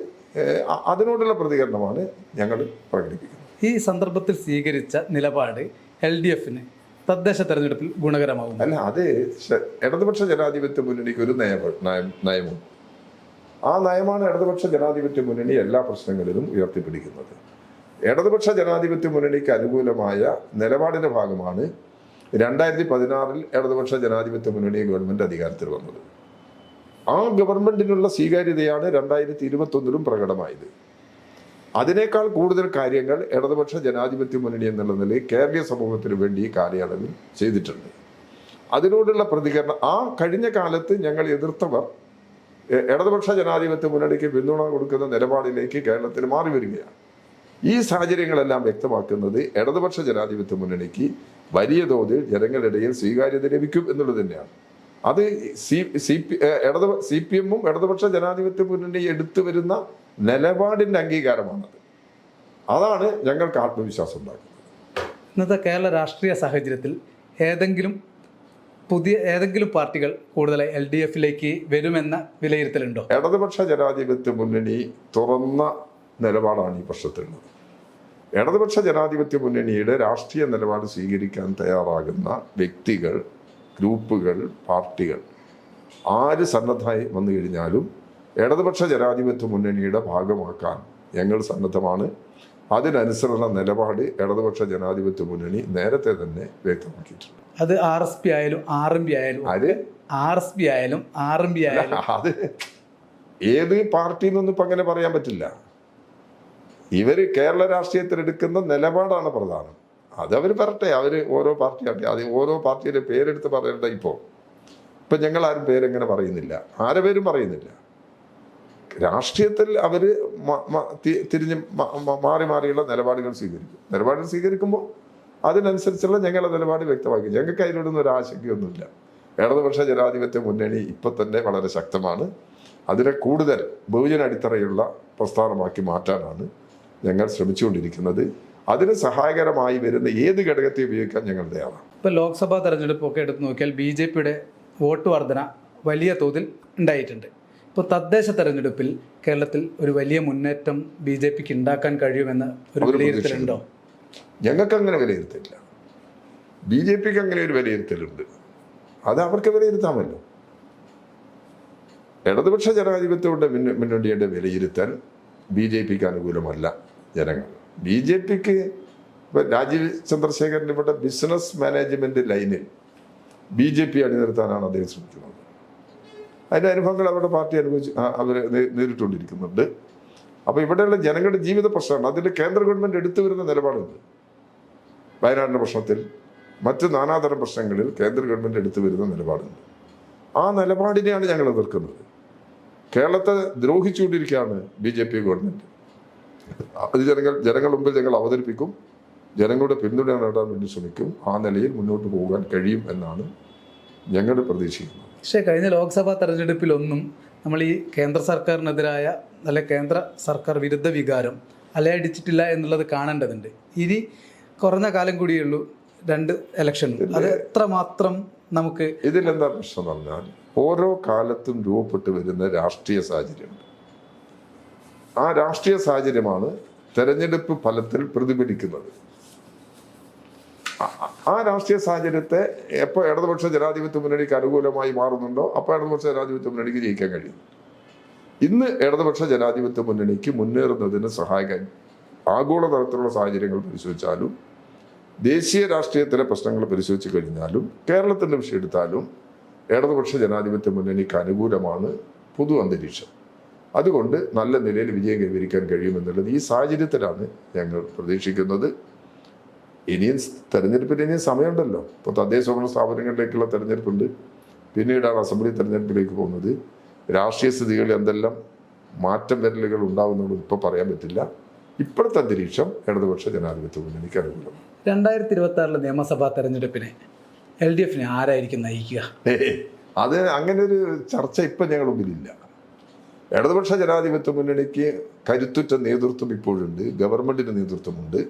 അതിനോടുള്ള പ്രതികരണമാണ് ഞങ്ങൾ പ്രകടിപ്പിക്കുന്നത്. ഈ സന്ദർഭത്തിൽ സ്വീകരിച്ച നിലപാട് എൽ ഡി എഫിന് തദ്ദേശ തെരഞ്ഞെടുപ്പിൽ ഗുണകരമാകും അല്ല അത് ഇടതുപക്ഷ ജനാധിപത്യ മുന്നണിക്ക് ഒരു നയ നയം നയമുണ്ട്. ആ നയമാണ് ഇടതുപക്ഷ ജനാധിപത്യ മുന്നണി എല്ലാ പ്രശ്നങ്ങളിലും ഉയർത്തിപ്പിടിക്കുന്നത്. ഇടതുപക്ഷ ജനാധിപത്യ മുന്നണിക്ക് അനുകൂലമായ നിലപാടിന്റെ ഭാഗമാണ് രണ്ടായിരത്തി പതിനാറിൽ ഇടതുപക്ഷ ജനാധിപത്യ മുന്നണി ഗവൺമെന്റ് അധികാരത്തിൽ വന്നത്. ആ ഗവൺമെന്റിനുള്ള സ്വീകാര്യതയാണ് രണ്ടായിരത്തി ഇരുപത്തൊന്നിലും പ്രകടമായത്. അതിനേക്കാൾ കൂടുതൽ കാര്യങ്ങൾ ഇടതുപക്ഷ ജനാധിപത്യ മുന്നണി എന്നുള്ള നിലയിൽ കേരളീയ സമൂഹത്തിന് വേണ്ടി കാലയളവിൽ ചെയ്തിട്ടുണ്ട്. അതിനോടുള്ള പ്രതികരണം ആ കഴിഞ്ഞ കാലത്ത് ഞങ്ങൾ എതിർത്തവർ ഇടതുപക്ഷ ജനാധിപത്യ മുന്നണിക്ക് പിന്തുണ കൊടുക്കുന്ന നിലപാടിലേക്ക് കേരളത്തിൽ മാറി വരികയാണ്. ഈ സാഹചര്യങ്ങളെല്ലാം വ്യക്തമാക്കുന്നത് ഇടതുപക്ഷ ജനാധിപത്യ മുന്നണിക്ക് വലിയ തോതിൽ ജനങ്ങളിടയിൽ സ്വീകാര്യത ലഭിക്കും എന്നുള്ളത് തന്നെയാണ്. അത് സി സി പി ഇടത് സി പി എമ്മും ഇടതുപക്ഷ ജനാധിപത്യ മുന്നണി എടുത്തു വരുന്ന നിലപാടിന്റെ അംഗീകാരമാണത്. അതാണ് ഞങ്ങൾക്ക് ആത്മവിശ്വാസം ഉണ്ടാക്കുന്നത്. ഇന്നത്തെ കേരള രാഷ്ട്രീയ സാഹചര്യത്തിൽ ഏതെങ്കിലും പുതിയ ഏതെങ്കിലും പാർട്ടികൾ കൂടുതലായി എൽ ഡി എഫിലേക്ക് വരുമെന്ന വിലയിരുത്തലുണ്ടോ? ഇടതുപക്ഷ ജനാധിപത്യ മുന്നണി തുറന്ന നിലപാടാണ് ഈ പ്രശ്നത്തിലുള്ളത് ഇടതുപക്ഷ ജനാധിപത്യ മുന്നണിയുടെ രാഷ്ട്രീയ നിലപാട് സ്വീകരിക്കാൻ തയ്യാറാകുന്ന വ്യക്തികൾ ഗ്രൂപ്പുകൾ പാർട്ടികൾ ആര് സന്നദ്ധമായി വന്നു കഴിഞ്ഞാലും ഇടതുപക്ഷ ജനാധിപത്യ മുന്നണിയുടെ ഭാഗമാക്കാൻ ഞങ്ങൾ സന്നദ്ധമാണ്. അതിനനുസരണ നിലപാട് ഇടതുപക്ഷ ജനാധിപത്യ മുന്നണി നേരത്തെ തന്നെ വ്യക്തമാക്കിയിട്ടുണ്ട്. അത് ആർ എസ് പി ആയാലും ആർ എം പി ആയാലും അത് ആർ എസ് പി ആയാലും ആർ എം പി ആയാലും അത് ഏത് പാർട്ടിയിൽ നിന്നും ഇപ്പം അങ്ങനെ പറയാൻ പറ്റില്ല. ഇവർ കേരള രാഷ്ട്രീയത്തിൽ എടുക്കുന്ന നിലപാടാണ് പ്രധാനം. അതവർ പറട്ടെ അവർ ഓരോ പാർട്ടിയാട്ടെ അത് ഓരോ പാർട്ടിയുടെ പേരെടുത്ത് പറയണ്ട ഇപ്പോൾ ഇപ്പം ഞങ്ങൾ ആരും പേരെങ്ങനെ പറയുന്നില്ല. ആരെ പേരും പറയുന്നില്ല. രാഷ്ട്രീയത്തിൽ അവർ തിരിഞ്ഞ് മാറി മാറിയുള്ള നിലപാടുകൾ സ്വീകരിക്കും. നിലപാടുകൾ സ്വീകരിക്കുമ്പോൾ അതിനനുസരിച്ചുള്ള ഞങ്ങളുടെ നിലപാട് വ്യക്തമാക്കി. ഞങ്ങൾക്ക് അതിനോടൊന്നും ഒരു ആശങ്കയൊന്നുമില്ല. ഇടതുപക്ഷ ജനാധിപത്യ മുന്നണി ഇപ്പം തന്നെ വളരെ ശക്തമാണ്. അതിനെ കൂടുതൽ ബഹുജന അടിത്തറയുള്ള പ്രസ്ഥാനമാക്കി മാറ്റാനാണ് ഞങ്ങൾ ശ്രമിച്ചുകൊണ്ടിരിക്കുന്നത്. അതിന് സഹായകരമായി വരുന്ന ഏത് ഘടകത്തെ ഉപയോഗിക്കാൻ ഞങ്ങൾ തയ്യാറാണ്. ഇപ്പോൾ ലോക്സഭാ തെരഞ്ഞെടുപ്പൊക്കെ എടുത്ത് നോക്കിയാൽ ബി ജെ പിയുടെ വോട്ട് വർധന വലിയ തോതിൽ ഉണ്ടായിട്ടുണ്ട്. ഇപ്പോൾ തദ്ദേശ തെരഞ്ഞെടുപ്പിൽ കേരളത്തിൽ ഒരു വലിയ മുന്നേറ്റം ബി ജെ പിക്ക് ഉണ്ടാക്കാൻ കഴിയുമെന്ന് ഒരു വിലയിരുത്തലുണ്ടോ? ഞങ്ങൾക്ക് അങ്ങനെ വിലയിരുത്തില്ല. ബി ജെ പിക്ക് അങ്ങനെ ഒരു വിലയിരുത്തലുണ്ട്. അത് അവർക്ക് വിലയിരുത്താമല്ലോ. ഇടതുപക്ഷ ജനാധിപത്യത്തോടെ മുന്നോട്ടിയുടെ മുന്നണിയുടെ വിലയിരുത്തൽ ബി ജെ പിക്ക് അനുകൂലമല്ല. ജനങ്ങൾ. ബി ജെ പിക്ക് ഇപ്പൊ രാജീവ് ചന്ദ്രശേഖരൻ ഇവിടെ ബിസിനസ് മാനേജ്മെന്റ് ലൈനിൽ ബി ജെ പി അണിനിരത്താനാണ് അദ്ദേഹം ശ്രമിക്കുന്നത്. അതിന്റെ അനുഭവങ്ങൾ അവരുടെ പാർട്ടി അനുഭവിച്ച് അവർ നേരിട്ടുകൊണ്ടിരിക്കുന്നുണ്ട്. അപ്പോൾ ഇവിടെയുള്ള ജനങ്ങളുടെ ജീവിത പ്രശ്നമാണ് അതിൽ കേന്ദ്ര ഗവൺമെന്റ് എടുത്തു വരുന്ന നിലപാടുണ്ട്. വയനാടിന്റെ പ്രശ്നത്തിൽ മറ്റ് നാനാതരം പ്രശ്നങ്ങളിൽ കേന്ദ്ര ഗവൺമെന്റ് എടുത്തു വരുന്ന നിലപാടുണ്ട്. ആ നിലപാടിനെയാണ് ഞങ്ങൾ എതിർക്കുന്നത്. കേരളത്തെ ദ്രോഹിച്ചുകൊണ്ടിരിക്കുകയാണ് ബി ജെ പി ഗവൺമെന്റ്. അത് ജനങ്ങൾ ജനങ്ങളുടെ മുമ്പിൽ ഞങ്ങൾ അവതരിപ്പിക്കും. ജനങ്ങളുടെ പിന്തുണ നേടാൻ വേണ്ടി ശ്രമിക്കും. ആ നിലയിൽ മുന്നോട്ട് പോകാൻ കഴിയും എന്നാണ് ഞങ്ങൾ പ്രതീക്ഷിക്കുന്നത്. പക്ഷേ കഴിഞ്ഞ ലോക്സഭാ തെരഞ്ഞെടുപ്പിലൊന്നും നമ്മൾ ഈ കേന്ദ്ര സർക്കാരിനെതിരായ അല്ലെ കേന്ദ്ര സർക്കാർ വിരുദ്ധ വികാരം അലയടിച്ചിട്ടില്ല എന്നുള്ളത് കാണേണ്ടതുണ്ട്. ഇനി കുറഞ്ഞ കാലം കൂടിയേ ഉള്ളൂ രണ്ട് ഇലക്ഷൻ അത് എത്ര മാത്രം നമുക്ക് ഇതിലെന്താ പ്രശ്നം പറഞ്ഞാൽ ഓരോ കാലത്തും രൂപപ്പെട്ടു വരുന്ന രാഷ്ട്രീയ സാഹചര്യമുണ്ട്. ആ രാഷ്ട്രീയ സാഹചര്യമാണ് തെരഞ്ഞെടുപ്പ് ഫലത്തിൽ പ്രതിഫലിക്കുന്നത്. ആ- രാഷ്ട്രീയ സാഹചര്യത്തെ എപ്പോൾ ഇടതുപക്ഷ ജനാധിപത്യ മുന്നണിക്ക് അനുകൂലമായി മാറുന്നുണ്ടോ അപ്പോൾ ഇടതുപക്ഷ ജനാധിപത്യ മുന്നണിക്ക് ജയിക്കാൻ കഴിയും. ഇന്ന് ഇടതുപക്ഷ ജനാധിപത്യ മുന്നണിക്ക് മുന്നേറുന്നതിന് സഹായിക്കാൻ ആഗോളതലത്തിലുള്ള സാഹചര്യങ്ങൾ പരിശോധിച്ചാലും ദേശീയ രാഷ്ട്രീയത്തിലെ പ്രശ്നങ്ങൾ പരിശോധിച്ച് കഴിഞ്ഞാലും കേരളത്തിന്റെ വിഷയം എടുത്താലും ഇടതുപക്ഷ ജനാധിപത്യ മുന്നണിക്ക് അനുകൂലമാണ് പൊതു അന്തരീക്ഷം. അതുകൊണ്ട് നല്ല നിലയിൽ വിജയം കൈവരിക്കാൻ കഴിയുമെന്നുള്ളത് ഈ സാഹചര്യത്തിലാണ് ഞങ്ങൾ പ്രതീക്ഷിക്കുന്നത്. ഇനിയും തെരഞ്ഞെടുപ്പിന് ഇനിയും സമയമുണ്ടല്ലോ. ഇപ്പോൾ തദ്ദേശ സ്വയംഭരണ സ്ഥാപനങ്ങളിലേക്കുള്ള തെരഞ്ഞെടുപ്പുണ്ട്. പിന്നീടാണ് അസംബ്ലി തെരഞ്ഞെടുപ്പിലേക്ക് പോകുന്നത്. രാഷ്ട്രീയ സ്ഥിതികളിൽ എന്തെല്ലാം മാറ്റം വരലുകൾ ഉണ്ടാവുന്നുള്ളത് ഇപ്പോൾ പറയാൻ പറ്റില്ല. ഇപ്പോഴത്തെ അന്തരീക്ഷം ഇടതുപക്ഷ ജനാധിപത്യ മുന്നണിക്ക് അനുകൂലമാണ് രണ്ടായിരത്തി ഇരുപത്തി ആറിലെ നിയമസഭാ തെരഞ്ഞെടുപ്പിനെ എൽ ഡി എഫിനെ ആരായിരിക്കും നയിക്കുക? അത് അങ്ങനെ ഒരു ചർച്ച ഇപ്പം ഞങ്ങളുടെ മുമ്പിലില്ല. ഇടതുപക്ഷ ജനാധിപത്യ മുന്നണിക്ക് കരുത്തുറ്റ നേതൃത്വം ഇപ്പോഴുണ്ട് ഗവൺമെന്റിന്റെ നേതൃത്വമുണ്ട്.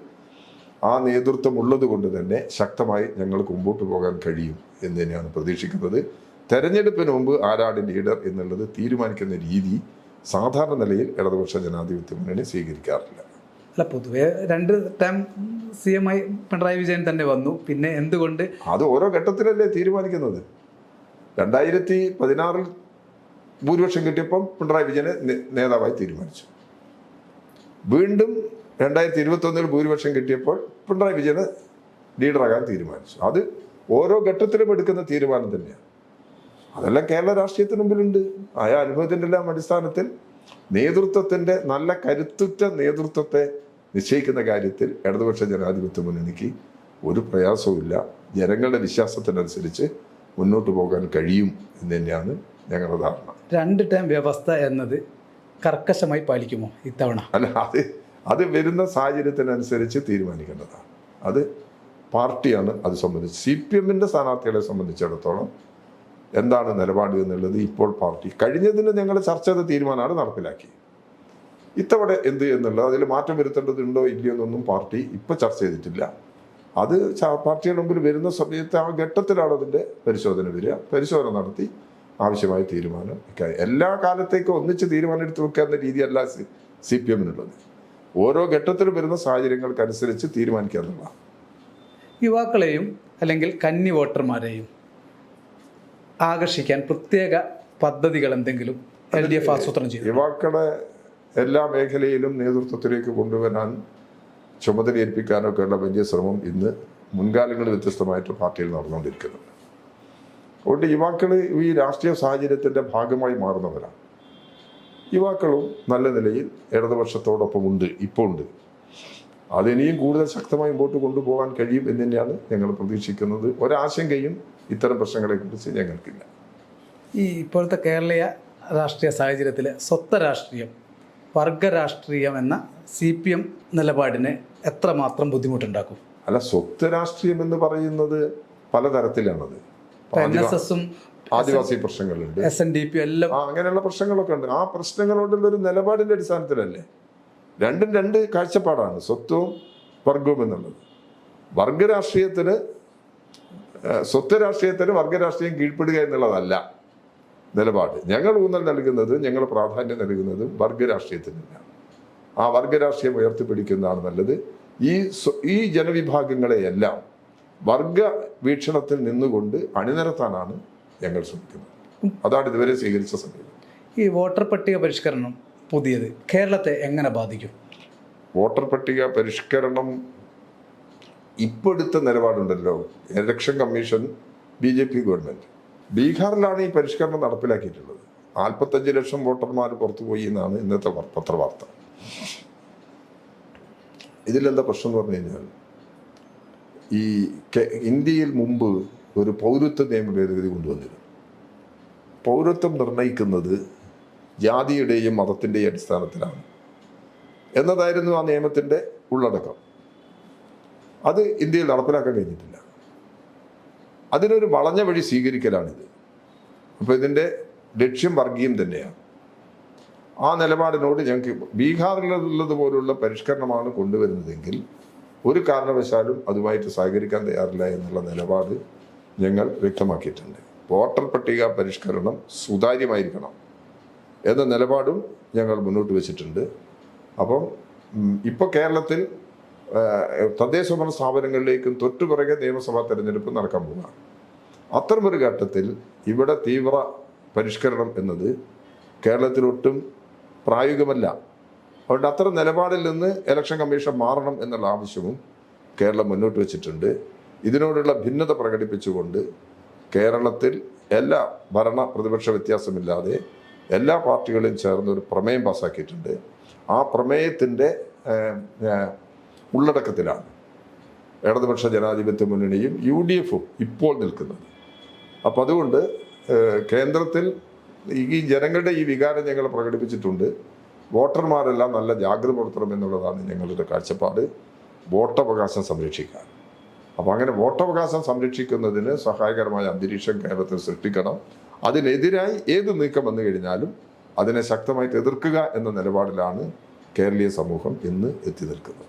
ആ നേതൃത്വം ഉള്ളത് കൊണ്ട് തന്നെ ശക്തമായി ഞങ്ങൾക്ക് മുമ്പോട്ട് പോകാൻ കഴിയും എന്ന് തന്നെയാണ് പ്രതീക്ഷിക്കുന്നത്. തെരഞ്ഞെടുപ്പിന് മുമ്പ് ആരാണ് ലീഡർ എന്നുള്ളത് തീരുമാനിക്കുന്ന രീതി സാധാരണ നിലയിൽ ഇടതുപക്ഷ ജനാധിപത്യ മുന്നണി സ്വീകരിക്കാറില്ല. അല്ല പൊതുവെ രണ്ട് ടൈം സി എം ആയി പിണറായി വിജയൻ തന്നെ വന്നു. പിന്നെ എന്തുകൊണ്ട്? അത് ഓരോ ഘട്ടത്തിലല്ലേ തീരുമാനിക്കുന്നത്? രണ്ടായിരത്തി പതിനാറിൽ ഭൂരിപക്ഷം കിട്ടിയപ്പം പിണറായി വിജയനെ നേതാവായി തീരുമാനിച്ചു. വീണ്ടും രണ്ടായിരത്തി ഇരുപത്തൊന്നിൽ ഭൂരിപക്ഷം കിട്ടിയപ്പോൾ പിണറായി വിജയനെ ലീഡറാകാൻ തീരുമാനിച്ചു. അത് ഓരോ ഘട്ടത്തിലും എടുക്കുന്ന തീരുമാനം തന്നെയാണ്. അതെല്ലാം കേരള രാഷ്ട്രീയത്തിന് മുമ്പിലുണ്ട്. ആയ അനുഭവത്തിന്റെ എല്ലാം അടിസ്ഥാനത്തിൽ നേതൃത്വത്തിന്റെ നല്ല കരുത്തുറ്റ നേതൃത്വത്തെ നിശ്ചയിക്കുന്ന കാര്യത്തിൽ ഇടതുപക്ഷ ജനാധിപത്യ മുന്നണിക്ക് ഒരു പ്രയാസവുമില്ല. ജനങ്ങളുടെ വിശ്വാസത്തിനനുസരിച്ച് മുന്നോട്ട് പോകാൻ കഴിയും എന്ന് തന്നെയാണ് ഞങ്ങളുടെ ധാരണ രണ്ട് ടൈം വ്യവസ്ഥ എന്നത് കർക്കശമായി പാലിക്കുമോ ഇത്തവണ? അല്ല അത് അത് വരുന്ന സാഹചര്യത്തിനനുസരിച്ച് തീരുമാനിക്കേണ്ടതാണ്. അത് പാർട്ടിയാണ് അത് സംബന്ധിച്ച് സി പി എമ്മിന്റെ സ്ഥാനാർത്ഥികളെ സംബന്ധിച്ചിടത്തോളം എന്താണ് നിലപാട് എന്നുള്ളത് ഇപ്പോൾ പാർട്ടി കഴിഞ്ഞതിന് ഞങ്ങൾ ചർച്ച ചെയ്ത തീരുമാനമാണ് നടപ്പിലാക്കി. ഇത്തവണ എന്ത് എന്നുള്ളത് അതിൽ മാറ്റം വരുത്തേണ്ടതുണ്ടോ ഇല്ലയോ എന്നൊന്നും പാർട്ടി ഇപ്പോൾ ചർച്ച ചെയ്തിട്ടില്ല. അത് പാർട്ടിയുടെ മുമ്പിൽ വരുന്ന സമയത്ത് ആ ഘട്ടത്തിലാണ് അതിന്റെ പരിശോധന വരിക. പരിശോധന നടത്തി ആവശ്യമായ തീരുമാനം. എല്ലാ കാലത്തേക്കും ഒന്നിച്ച് തീരുമാനം എടുത്തു വെക്കാവുന്ന രീതിയല്ല സി പി എമ്മിനുള്ളത്. ഓരോ ഘട്ടത്തിലും വരുന്ന സാഹചര്യങ്ങൾക്കനുസരിച്ച് തീരുമാനിക്കുക എന്നുള്ളതാണ്. യുവാക്കളെയും അല്ലെങ്കിൽ കന്നി വോട്ടർമാരെയും ആകർഷിക്കാൻ പ്രത്യേക പദ്ധതികൾ എന്തെങ്കിലും എൽ ഡി എഫ് ആസൂത്രണം ചെയ്തു യുവാക്കളെ എല്ലാ മേഖലയിലും നേതൃത്വത്തിലേക്ക് കൊണ്ടുവരാൻ ചുമതല ഏൽപ്പിക്കാനൊക്കെയുള്ള വലിയ ശ്രമം ഇന്ന് മുൻകാലങ്ങളിൽ വ്യത്യസ്തമായിട്ട് പാർട്ടിയിൽ നടന്നുകൊണ്ടിരിക്കുന്നുണ്ട്. അതുകൊണ്ട് യുവാക്കൾ ഈ രാഷ്ട്രീയ സാഹചര്യത്തിന്റെ ഭാഗമായി മാറുന്നവരാണ് യുവാക്കളും നല്ല നിലയിൽ ഇടതുപക്ഷത്തോടൊപ്പം ഉണ്ട് ഇപ്പോൾ ഉണ്ട്. അതിനിയും കൂടുതൽ ശക്തമായി മുമ്പോട്ട് കൊണ്ടുപോകാൻ കഴിയും എന്ന് തന്നെയാണ് ഞങ്ങൾ പ്രതീക്ഷിക്കുന്നത്. ഒരാശങ്കയും ഇത്തരം പ്രശ്നങ്ങളെക്കുറിച്ച് ഞങ്ങൾക്കില്ല. ഈ ഇപ്പോഴത്തെ കേരളീയ രാഷ്ട്രീയ സാഹചര്യത്തിൽ സ്വത്ത രാഷ്ട്രീയം വർഗ രാഷ്ട്രീയം എന്ന സി പി എം നിലപാടിന് എത്രമാത്രം ബുദ്ധിമുട്ടുണ്ടാക്കും? അല്ല സ്വത്ത് രാഷ്ട്രീയം എന്ന് പറയുന്നത് പലതരത്തിലാണത്. എൻ എസ് ആദിവാസി പ്രശ്നങ്ങളുണ്ട്. എസ് എൻ ഡി പി എല്ലാം അങ്ങനെയുള്ള പ്രശ്നങ്ങളൊക്കെ ഉണ്ട്. ആ പ്രശ്നങ്ങളോടുള്ള ഒരു നിലപാടിന്റെ അടിസ്ഥാനത്തിലല്ലേ? രണ്ടും രണ്ട് കാഴ്ചപ്പാടാണ്. സ്വത്വവും വർഗവും എന്നുള്ളത്. വർഗരാഷ്ട്രീയത്തിന് സ്വത്ത് രാഷ്ട്രീയത്തിന് വർഗരാഷ്ട്രീയം കീഴ്പ്പെടുക എന്നുള്ളതല്ല നിലപാട്. ഞങ്ങൾ ഊന്നൽ നൽകുന്നത് ഞങ്ങൾ പ്രാധാന്യം നൽകുന്നത് വർഗരാഷ്ട്രീയത്തിന് തന്നെയാണ് ആ വർഗരാഷ്ട്രീയം ഉയർത്തിപ്പിടിക്കുന്നതാണ് നല്ലത്. ഈ ഈ ജനവിഭാഗങ്ങളെയെല്ലാം വർഗ വീക്ഷണത്തിൽ നിന്നുകൊണ്ട് അണിനിരത്താനാണ് ഞങ്ങൾ ശ്രമിക്കുന്നത്. അതാണ് ഇതുവരെ സ്വീകരിച്ച സമീപനം ഈ വോട്ടർ പട്ടിക പരിഷ്കരണം പുതിയത് കേരളത്തെ എങ്ങനെ ബാധിക്കും? വോട്ടർ പട്ടിക പരിഷ്കരണം ഇപ്പോഴത്തെ നിലപാടുണ്ടല്ലോ. Election commission B J P government. ബീഹാറിലാണ് ഈ പരിഷ്കരണം നടപ്പിലാക്കിയിട്ടുള്ളത്. നാൽപ്പത്തഞ്ച് ലക്ഷം വോട്ടർമാർ പുറത്തുപോയി എന്നാണ് ഇന്നത്തെ വർ- പത്രവാർത്ത. ഇതിലെന്താ പ്രശ്നം എന്ന് പറഞ്ഞു കഴിഞ്ഞാൽ ഈ ഇന്ത്യയിൽ മുമ്പ് ഒരു പൗരത്വ നിയമ ഭേദഗതി കൊണ്ടുവന്നിരുന്നു. പൗരത്വം നിർണയിക്കുന്നത് ജാതിയുടെയും മതത്തിന്റെയും അടിസ്ഥാനത്തിലാണ്. എന്നതായിരുന്നു ആ നിയമത്തിന്റെ ഉള്ളടക്കം. അത് ഇന്ത്യയിൽ നടപ്പിലാക്കാൻ കഴിഞ്ഞിട്ടില്ല. അതിനൊരു വളഞ്ഞ വഴി സ്വീകരിക്കലാണിത്. അപ്പോൾ ഇതിന്റെ ലക്ഷ്യം വർഗീയം തന്നെയാണ്. ആ നിലപാടിനോട് ഞങ്ങൾക്ക് ബീഹാറിലുള്ളത് പോലുള്ള പരിഷ്കരണമാണ് കൊണ്ടുവരുന്നതെങ്കിൽ ഒരു കാരണവശാലും അതുമായിട്ട് സഹകരിക്കാൻ തയ്യാറില്ല എന്നുള്ള നിലപാട് ഞങ്ങൾ വ്യക്തമാക്കിയിട്ടുണ്ട്. വോട്ടർ പട്ടിക പരിഷ്കരണം സുതാര്യമായിരിക്കണം എന്ന നിലപാടും ഞങ്ങൾ മുന്നോട്ട് വെച്ചിട്ടുണ്ട്. അപ്പം ഇപ്പോൾ കേരളത്തിൽ തദ്ദേശ ഭരണ സ്ഥാപനങ്ങളിലേക്കും തൊട്ടുപിറകെ നിയമസഭാ തെരഞ്ഞെടുപ്പ് നടക്കാൻ പോവുകയാണ്. അത്തരമൊരു ഘട്ടത്തിൽ ഇവിടെ തീവ്ര പരിഷ്കരണം എന്നത് കേരളത്തിലൊട്ടും പ്രായോഗികമല്ല. അതുകൊണ്ട് അത്തരം നിലപാടിൽ നിന്ന് ഇലക്ഷൻ കമ്മീഷൻ മാറണം എന്നുള്ള ആവശ്യവും കേരളം മുന്നോട്ട് വെച്ചിട്ടുണ്ട്. ഇതിനോടുള്ള ഭിന്നത പ്രകടിപ്പിച്ചുകൊണ്ട് കേരളത്തിൽ എല്ലാ ഭരണ പ്രതിപക്ഷ വ്യത്യാസമില്ലാതെ എല്ലാ പാർട്ടികളും ചേർന്ന് ഒരു പ്രമേയം പാസ്സാക്കിയിട്ടുണ്ട് ആ പ്രമേയത്തിന്റെ ഉള്ളടക്കത്തിലാണ് ഇടതുപക്ഷ ജനാധിപത്യ മുന്നണിയും യു ഡി എഫും ഇപ്പോൾ നിൽക്കുന്നത്. അപ്പം അതുകൊണ്ട് കേന്ദ്രത്തിൽ ഈ ജനങ്ങളുടെ ഈ വികാരം ഞങ്ങൾ പ്രകടിപ്പിച്ചിട്ടുണ്ട്. വോട്ടർമാരെല്ലാം നല്ല ജാഗ്രത പുലർത്തണം എന്നുള്ളതാണ് ഞങ്ങളുടെ കാഴ്ചപ്പാട്. വോട്ടവകാശം സംരക്ഷിക്കാൻ. അപ്പോൾ അങ്ങനെ വോട്ടവകാശം സംരക്ഷിക്കുന്നതിന് സഹായകരമായ അന്തരീക്ഷം കേരളത്തിൽ സൃഷ്ടിക്കണം. അതിനെതിരായി ഏത് നീക്കം വന്നു കഴിഞ്ഞാലും അതിനെ ശക്തമായിട്ട് എതിർക്കുക എന്ന നിലപാടിലാണ് കേരളീയ സമൂഹം ഇന്ന് എത്തി നിൽക്കുന്നത്.